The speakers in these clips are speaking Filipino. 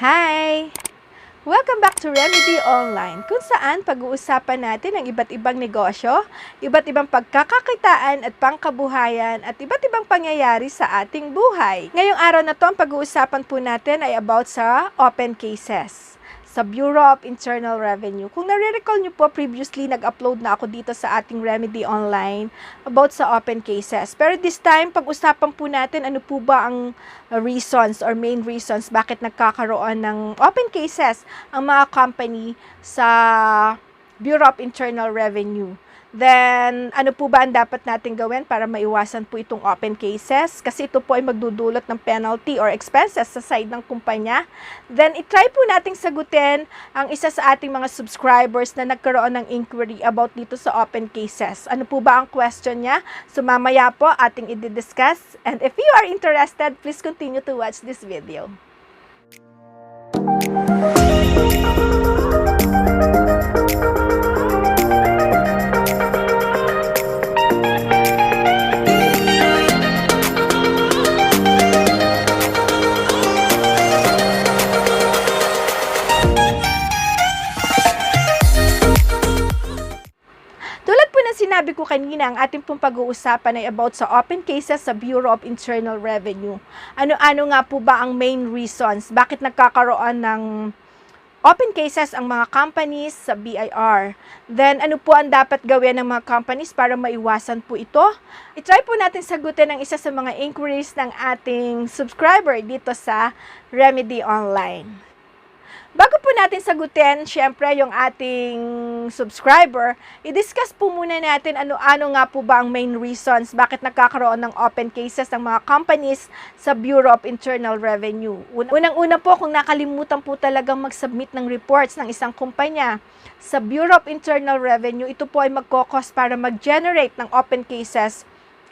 Hi! Welcome back to Remedy Online, kung saan pag-uusapan natin ang iba't ibang negosyo, iba't ibang pagkakakitaan at pangkabuhayan at iba't ibang pangyayari sa ating buhay. Ngayong araw na to, ang pag-uusapan po natin ay about sa open cases sa Bureau of Internal Revenue. Kung nare-recall nyo po, previously nag-upload na ako dito sa ating Remedy Online about sa open cases. Pero this time, pag-usapan po natin ano po ba ang reasons or main reasons bakit nagkakaroon ng open cases ang mga company sa Bureau of Internal Revenue. Then, ano po ba ang dapat natin gawin para maiwasan po itong open cases? Kasi ito po ay magdudulot ng penalty or expenses sa side ng kumpanya. Then, itry po nating sagutin ang isa sa ating mga subscribers na nagkaroon ng inquiry about dito sa open cases. Ano po ba ang question niya? So, mamaya po ating i-discuss. And if you are interested, please continue to watch this video. Kanina, ang ating pong pag-uusapan ay about sa open cases sa Bureau of Internal Revenue. Ano-ano nga po ba ang main reasons? Bakit nagkakaroon ng open cases ang mga companies sa BIR? Then, ano po ang dapat gawin ng mga companies para maiwasan po ito? I-try po natin sagutin ang isa sa mga inquiries ng ating subscriber dito sa Remedy Online. Bago po natin sagutin, syempre, yung ating subscriber, i-discuss po muna natin ano-ano nga po ba ang main reasons bakit nagkakaroon ng open cases ng mga companies sa Bureau of Internal Revenue. Un- Unang-una po, kung nakalimutan po talagang mag-submit ng reports ng isang kumpanya sa Bureau of Internal Revenue, ito po ay magkokos para mag-generate ng open cases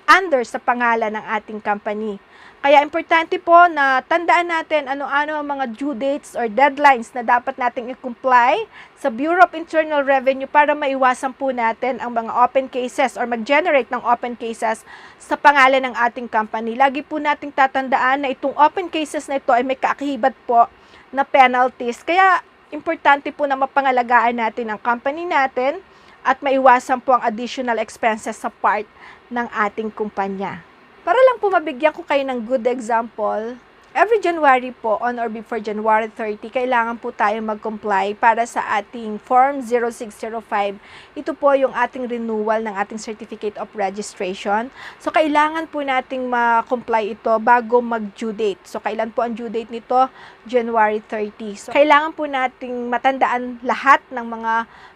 under sa pangalan ng ating company. Kaya importante po na tandaan natin ano-ano ang mga due dates or deadlines na dapat nating i-comply sa Bureau of Internal Revenue para maiwasan po natin ang mga open cases or mag-generate ng open cases sa pangalan ng ating company. Lagi po nating tatandaan na itong open cases na ito ay may kaakibat po na penalties. Kaya importante po na mapangalagaan natin ang company natin at maiwasan po ang additional expenses sa part ng ating kumpanya. Para lang po mabigyan ko kayo ng good example, every January po, on or before January 30, kailangan po tayo mag-comply para sa ating Form 0605. Ito po yung ating renewal ng ating Certificate of Registration. So, kailangan po nating ma-comply ito bago mag-due date. So, kailan po ang due date nito? January 30. So, kailangan po nating matandaan lahat ng mga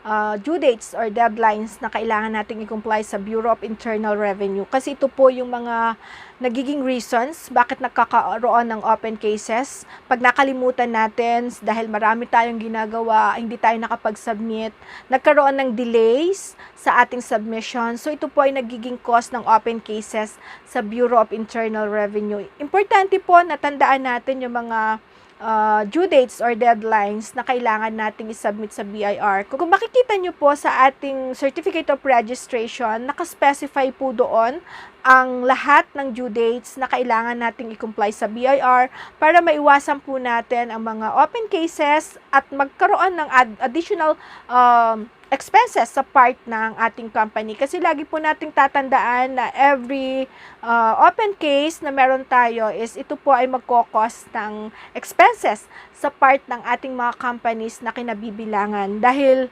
uh, due dates or deadlines na kailangan nating i-comply sa Bureau of Internal Revenue. Kasi ito po yung mga nagiging reasons bakit nagkakaroon ng open cases. Pag nakalimutan natin dahil marami tayong ginagawa, hindi tayo nakapag-submit, nagkaroon ng delays sa ating submission. So ito po ay nagiging cause ng open cases sa Bureau of Internal Revenue. Importante po na tandaan natin yung mga uh, due dates or deadlines na kailangan nating isubmit sa BIR. Kung makikita nyo po sa ating Certificate of Registration, nakaspecify po doon ang lahat ng due dates na kailangan nating i-comply sa BIR para maiwasan po natin ang mga open cases at magkaroon ng ad- additional um, expenses sa part ng ating company. Kasi lagi po nating tatandaan na every uh, open case na meron tayo is ito po ay magkokos ng expenses sa part ng ating mga companies na kinabibilangan. Dahil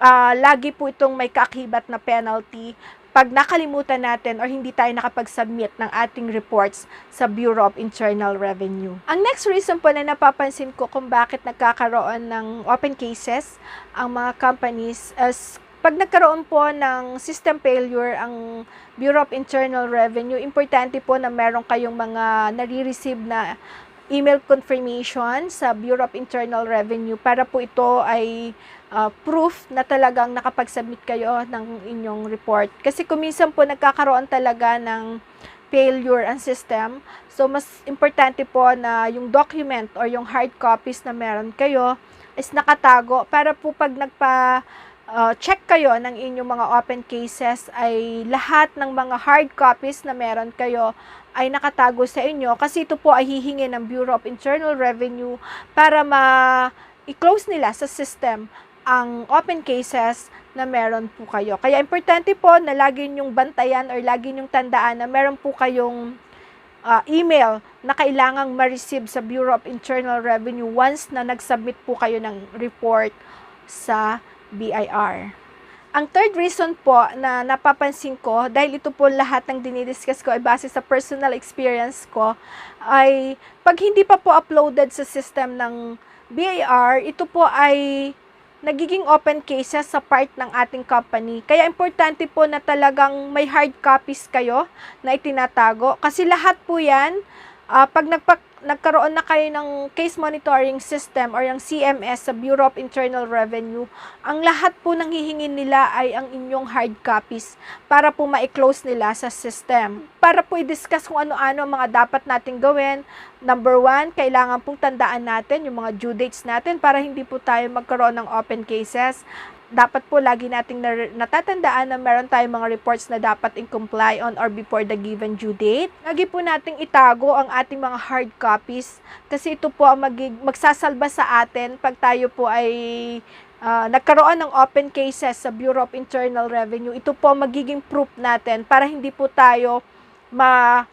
uh, lagi po itong may kakibat na penalty pag nakalimutan natin or hindi tayo nakapag-submit ng ating reports sa Bureau of Internal Revenue. Ang next reason po na napapansin ko kung bakit nagkakaroon ng open cases ang mga companies is pag nagkaroon po ng system failure ang Bureau of Internal Revenue, importante po na meron kayong mga nare-receive na email confirmation sa Bureau of Internal Revenue para po ito ay uh, proof na talagang nakapag-submit kayo ng inyong report. Kasi kuminsan po nagkakaroon talaga ng failure ang system. So, mas importante po na yung document or yung hard copies na meron kayo is nakatago para po pag nagpa uh, check kayo ng inyong mga open cases ay lahat ng mga hard copies na meron kayo ay nakatago sa inyo kasi ito po ay hihingi ng Bureau of Internal Revenue para ma i-close nila sa system ang open cases na meron po kayo. Kaya importante po na lagi nyong bantayan or lagi nyong tandaan na meron po kayong uh, email na kailangang ma-receive sa Bureau of Internal Revenue once na nag-submit po kayo ng report sa BIR. Ang third reason po na napapansin ko, dahil ito po lahat ng dinidiscuss ko ay base sa personal experience ko, ay pag hindi pa po uploaded sa system ng BIR, ito po ay nagiging open cases sa part ng ating company. Kaya importante po na talagang may hard copies kayo na itinatago. Kasi lahat po yan, ah, pag nagpa- nagkaroon na kayo ng case monitoring system or yung CMS sa Bureau of Internal Revenue, ang lahat po ng hihingin nila ay ang inyong hard copies para po ma-close nila sa system. Para po i-discuss kung ano-ano ang mga dapat nating gawin. Number one, kailangan pong tandaan natin yung mga due dates natin para hindi po tayo magkaroon ng open cases dapat po lagi nating natatandaan na meron tayong mga reports na dapat in-comply on or before the given due date. Lagi po nating itago ang ating mga hard copies kasi ito po ang magig- magsasalba sa atin pag tayo po ay ah, nagkaroon ng open cases sa Bureau of Internal Revenue. Ito po ang magiging proof natin para hindi po tayo ma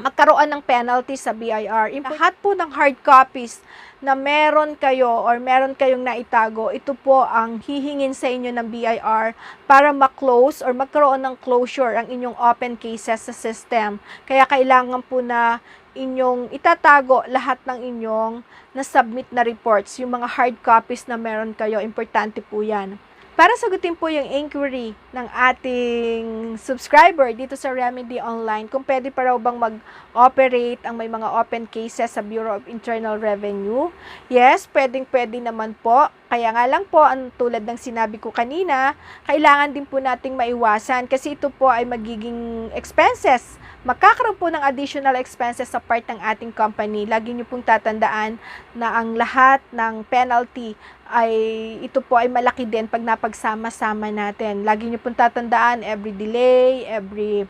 magkaroon ng penalty sa BIR. Lahat po ng hard copies na meron kayo or meron kayong naitago, ito po ang hihingin sa inyo ng BIR para ma-close or magkaroon ng closure ang inyong open cases sa system. Kaya kailangan po na inyong itatago lahat ng inyong na-submit na reports. Yung mga hard copies na meron kayo, importante po yan. Para sagutin po yung inquiry ng ating subscriber dito sa Remedy Online, kung pwede pa raw bang mag-operate ang may mga open cases sa Bureau of Internal Revenue. Yes, pwedeng pwede naman po. Kaya nga lang po, ang tulad ng sinabi ko kanina, kailangan din po nating maiwasan kasi ito po ay magiging expenses. Magkakaroon po ng additional expenses sa part ng ating company. Lagi niyo pong tatandaan na ang lahat ng penalty ay ito po ay malaki din pag napagsama-sama natin. Lagi niyo pong tatandaan every delay, every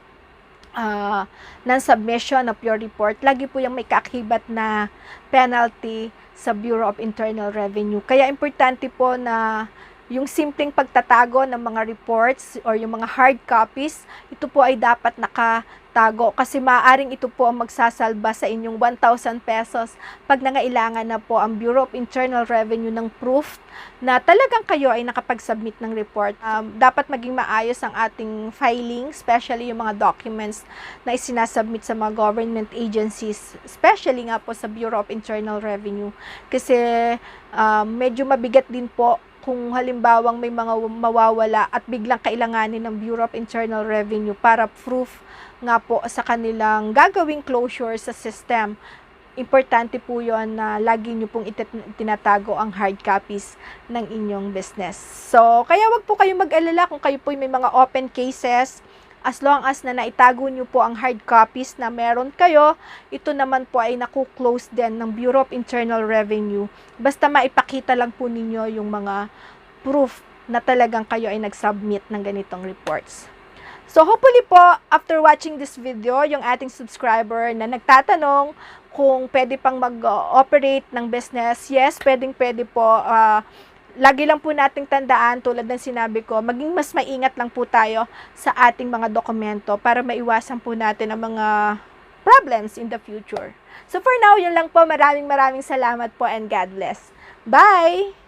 uh, non-submission of your report, lagi po yung may kaakibat na penalty sa Bureau of Internal Revenue. Kaya importante po na yung simpleng pagtatago ng mga reports or yung mga hard copies, ito po ay dapat nakatago kasi maaring ito po ang magsasalba sa inyong 1,000 pesos pag nangailangan na po ang Bureau of Internal Revenue ng proof na talagang kayo ay nakapag-submit ng report. Um, dapat maging maayos ang ating filing, especially yung mga documents na isinasubmit sa mga government agencies, especially nga po sa Bureau of Internal Revenue. Kasi um, medyo mabigat din po kung halimbawang may mga mawawala at biglang kailanganin ng Bureau of Internal Revenue para proof nga po sa kanilang gagawing closure sa system. Importante po yon na lagi nyo pong tinatago ang hard copies ng inyong business. So, kaya wag po kayong mag-alala kung kayo po may mga open cases as long as na naitago nyo po ang hard copies na meron kayo, ito naman po ay naku-close din ng Bureau of Internal Revenue. Basta maipakita lang po ninyo yung mga proof na talagang kayo ay nag-submit ng ganitong reports. So hopefully po, after watching this video, yung ating subscriber na nagtatanong kung pwede pang mag-operate ng business, yes, pwedeng pwede po. ah, lagi lang po nating tandaan tulad ng sinabi ko, maging mas maingat lang po tayo sa ating mga dokumento para maiwasan po natin ang mga problems in the future. So for now, yun lang po. Maraming maraming salamat po and God bless. Bye!